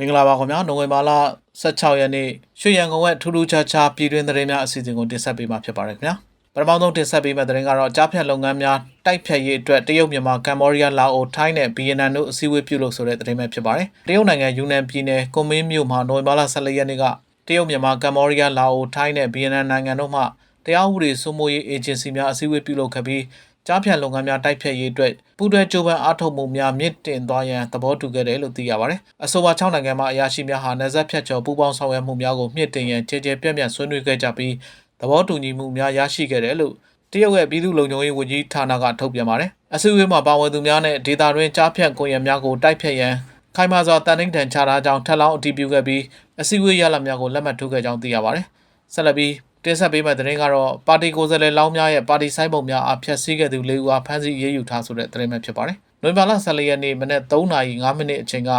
င်္ဂလာပါခင်ဗျာနိုဝင်ဘာလ16ရက်နေ့ရွှေရန်ကုန်ရဲ့ထူးထူးခြားခြားပြည်တွင်းသတင်းများအစီအစဉ်ကိုတင်ဆက်ပေးမှာဖြစ်ပါတယ်ခင်ဗျာပထမဆုံးတင်ဆက်ပေးမယ့်သတင်းကတော့ကြားဖြတ်လုပ်ငန်းများတိုက်ဖြတ်ရေးအတွက်တရုတ်မြန်မာကမ္ဘောဒီးယားလာအိုထိုင်းနဲ့ဗီယက်နမ်တို့အစည်းအဝေးပြုလုပ်ဆိုတဲ့သတင်းပဲဖြစ်ပါတယ်တရုတ်နိုင်ငံယူနန်ပြည်နယ်ကွန်မင်းမြို့မှာနိုဝင်ဘာလ14ရက်နေ့ကတရုတ်မြန်မာကမ္ဘောဒီးယားလာအိုထိုင်းနဲ့ဗီယက်နမ်နိုင်ငံတို့မှတရားဥပဒေစိုးမိုးရေးအေဂျင်စီများအစည်းအဝေးပြုလုပ်ခဲ့ပြီး ကြားဖြတ်လုပ်ငန်းများတိုက်ဖြတ်ရေးအတွက်ပူးတွဲကြိုးပမ်းအားထုတ်မှုများမြင့်တင်သွားရန်သဘောတူခဲ့တယ်လို့သိရပါတယ်။အဆိုပါ6နိုင်ငံမှအရာရှိများဟာနယ်စပ်ဖြတ်ကျော်ပူးပေါင်းဆောင်ရွက်မှုများကိုမြင့်တင်ရန်ကြဲကြဲပြန့်ပြန့်ဆွေးနွေးခဲ့ကြပြီးသဘောတူညီမှုများရရှိခဲ့တယ်လို့တရုတ်ရဲ့ပြည်သူ့လုံခြုံရေးဝန်ကြီးဌာနကထုတ်ပြန်ပါတယ်။အစည်းအဝေးမှာပါဝင်သူများနဲ့ဒေတာတွင်ကြားဖြတ်ကွန်ရက်များကိုတိုက်ဖြတ်ရန်ခိုင်မာစွာတန်နှိမ့်ထန်ချထားကြောင်းထပ်လောင်းအတည်ပြုခဲ့ပြီးအစည်းအဝေးရလဒ်များကိုလက်မှတ်ထိုးခဲ့ကြောင်းသိရပါတယ်။ဆက်လက်ပြီး တင်ဆက်ပေးမယ့်သတင်းကတော့ပါတီကိုယ်စားလှယ်လောင်းများရဲ့ပါတီဆိုင်ပုံများအားဖျက်ဆီးခဲ့သူ၄ဦးအားဖမ်းဆီးရေးယူထားဆိုတဲ့သတင်းပဲဖြစ်ပါတယ်။နိုဝင်ဘာလ14ရက်နေ့မနက်3:05မိနစ်အချိန်က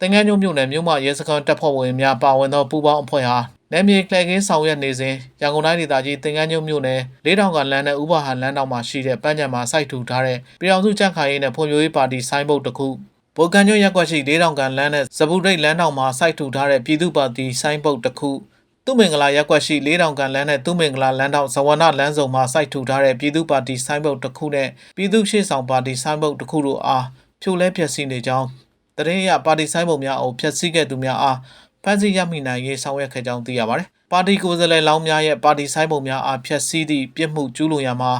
တင်ငန်းညုံမြို့နယ်မြို့မရဲစခန်းတပ်ဖွဲ့ဝင်များပါဝင်သောပူးပေါင်းအဖွဲ့ဟာနယ်မြေကလကင်းဆောင်ရွက်နေစဉ်ရန်ကုန်တိုင်းဒေသကြီးတင်ငန်းညုံမြို့နယ်၄တောင်ကလမ်းနဲ့ဥပဟာလမ်းတောင်မှာရှိတဲ့ပန်းချံမှာစိုက်ထူထားတဲ့ပြည်အောင်စုကြံ့ခိုင်ရေးနဲ့ဖွံ့ဖြိုးရေးပါတီဆိုင်းဘုတ်တစ်ခုဗိုလ်ကန်ကျွန်းရက်ကွက်ရှိ၄တောင်ကန်လမ်းနဲ့ဇပူရိတ်လမ်းတောင်မှာစိုက်ထူထားတဲ့ပြည်သူ့ပါတီဆိုင်းဘုတ်တစ်ခု သူမင်္ဂလာရက်ကွက်ရှိ၄တောင်ကန်လမ်းနဲ့သူမင်္ဂလာလမ်းတောင်ဇဝနလမ်းစုံမှာစိုက်ထူထားတဲ့ပြည်သူ့ပါတီဆိုင်းဘုတ်တစ်ခုနဲ့ပြည်သူ့ရှေ့ဆောင်ပါတီဆိုင်းဘုတ်တစ်ခုတို့အားဖြိုလဲဖျက်ဆီးနေကြောင်းတရင်ရပါတီဆိုင်းဘုတ်များအားဖျက်ဆီးခဲ့သူများအားဖမ်းဆီးရမိနိုင်ရေးဆောင်ရွက်ခဲ့ကြောင်းသိရပါတယ်။ပါတီကိုယ်စားလှယ်လောင်းများရဲ့ပါတီဆိုင်းဘုတ်များအားဖျက်ဆီးသည့်ပြစ်မှုကျူးလွန်ရမှာ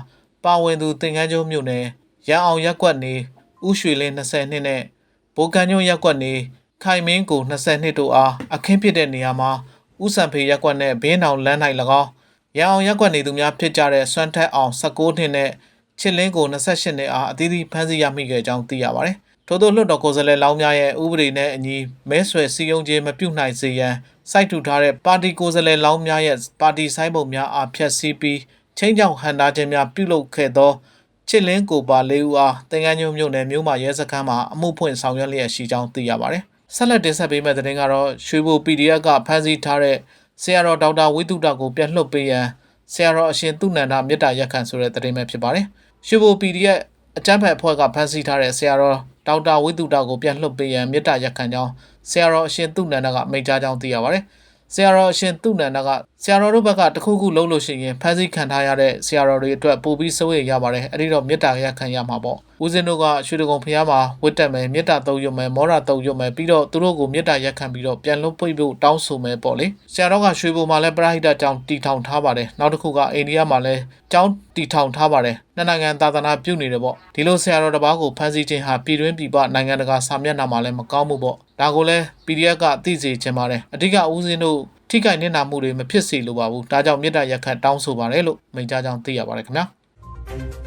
ပါဝင်သူတင်ကန်းကျုံမြို့နယ်ရန်အောင်ရက်ကွက်နေဥရွှေလင်း20နှစ်နဲ့ဘိုကန်ညုံရက်ကွက်နေခိုင်မင်းကို20နှစ်တို့အားအခင်းဖြစ်တဲ့နေရာမှာ ဥဆန်ဖေရက်ကွက်နဲ့ဘင်းအောင်လမ်း၌၎င်းရန်အောင်ရက်ကွက်နေသူများဖြစ်ကြတဲ့စွမ်းထက်အောင်19နှစ်နဲ့ချစ်လင်းကို28နှစ်အားအသီးသီးဖမ်းဆီးရမိခဲ့ကြောင်းသိရပါတယ်။ထို့သောလွှတ်တော်ကိုယ်စားလှယ်လောင်းများရဲ့ဥပဒေနဲ့အညီမဲဆွယ်စည်းရုံးခြင်းမပြုနိုင်စေရန်စိုက်ထူထားတဲ့ပါတီကိုယ်စားလှယ်လောင်းများရဲ့ပါတီဆိုင်ပုံများအားဖျက်ဆီးပြီးချင်းချောင်ဟန်တာခြင်းများပြုလုပ်ခဲ့သောချစ်လင်းကိုပါလေးဦးအားတင်ကန်းညုံမြို့နယ်မြို့မှာရဲစခန်းမှာအမှုဖွင့်ဆောင်ရွက်လျက်ရှိကြောင်းသိရပါတယ်။ ဆက်လက်တင်ဆက်ပေးမယ့်သတင်းကတော့ရွှေဘို PDF ကဖမ်းဆီးထားတဲ့ဆရာတော်ဒေါက်တာဝိတုဒကိုပြန်လွှတ်ပေးရန်ဆရာတော်အရှင်သူနန္ဒမေတ္တာရက်ခံဆိုတဲ့သတင်းပဲဖြစ်ပါတယ်။ရွှေဘို PDF အကြမ်းဖက်အဖွဲ့ကဖမ်းဆီးထားတဲ့ဆရာတော်ဒေါက်တာဝိတုဒကိုပြန်လွှတ်ပေးရန်မေတ္တာရက်ခံကြောင်းဆရာတော်အရှင်သူနန္ဒကမိန့်ကြားကြောင်းသိရပါတယ်။ဆရာတော်အရှင်သူနန္ဒကဆရာတော်တို့ဘက်ကတခုခုလုံးလို့ရှိရင်ဖမ်းဆီးခံထားရတဲ့ဆရာတော်တွေအတွက်ပို့ပြီးစိုးရိမ်ရပါတယ်အဲ့ဒီတော့မေတ္တာရခံရမှာပေါ့ ဦးဇင်းတို့ကရွှေတကုံဖျားမှာဝတ်တက်မယ်မေတ္တာတုံရွတ်မယ်မောရတုံရွတ်မယ်ပြီးတော့သူတို့ကိုမေတ္တာရက်ခံပြီးတော့ပြန်လွတ်ပြဖို့တောင်းဆိုမယ်ပေါ့လေဆရာတော်ကရွှေဘုံမှာလည်းပရဟိတကြောင်းတီထောင်ထားပါတယ်နောက်တစ်ခုကအိန္ဒိယမှာလည်းကျောင်းတီထောင်ထားပါတယ်နှစ်နိုင်ငံသာသနာပြုနေတယ်ပေါ့ဒီလိုဆရာတော်တစ်ပါးကိုဖမ်းဆီးခြင်းဟာပြည်တွင်းပြည်ပနိုင်ငံတကာစာမျက်နှာမှာလည်းမကောင်းဘူးပေါ့ဒါကိုလည်း PDF ကသိစေချင်ပါတယ်အဓိကဦးဇင်းတို့ထိခိုက်နစ်နာမှုတွေမဖြစ်စေလိုပါဘူးဒါကြောင့်မေတ္တာရက်ခတ်တောင်းဆိုပါတယ်လို့မိန့်ကြားကြောင်းသိရပါတယ်ခင်ဗျာ